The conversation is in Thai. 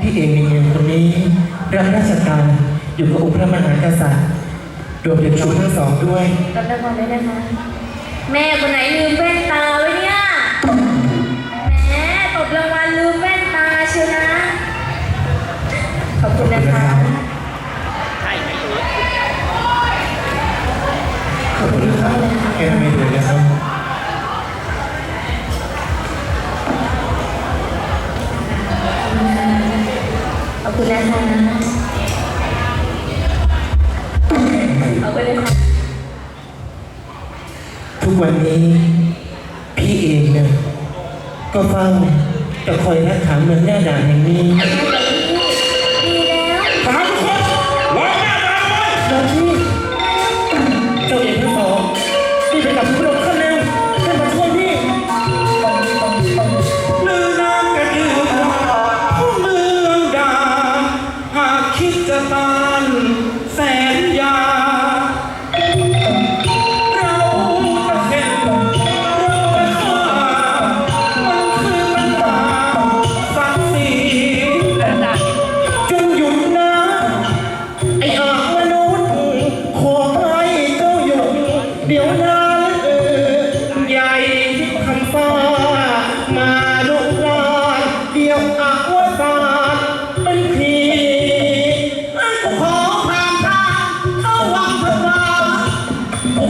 พี่เอมีเงินคนนี้รับราชการอยู่กับองค์พรมหากษัตริย์รวมถึงเราทั้งสองด้วย กลับไปก่อนได้ไหมแม่คนไหนลืมแว่นตาไว้ อบคุณนะคะขอบคุณนะคะทุกวันนี้พี่เองเนี่ยก็เฝ้าจะคอยรักษาเมืองหน้าด่านแห่งนี้ มาลุกานเกี่ยวอาวสานเป็นผีกูขอพางทางเข้าวังพระบาทกู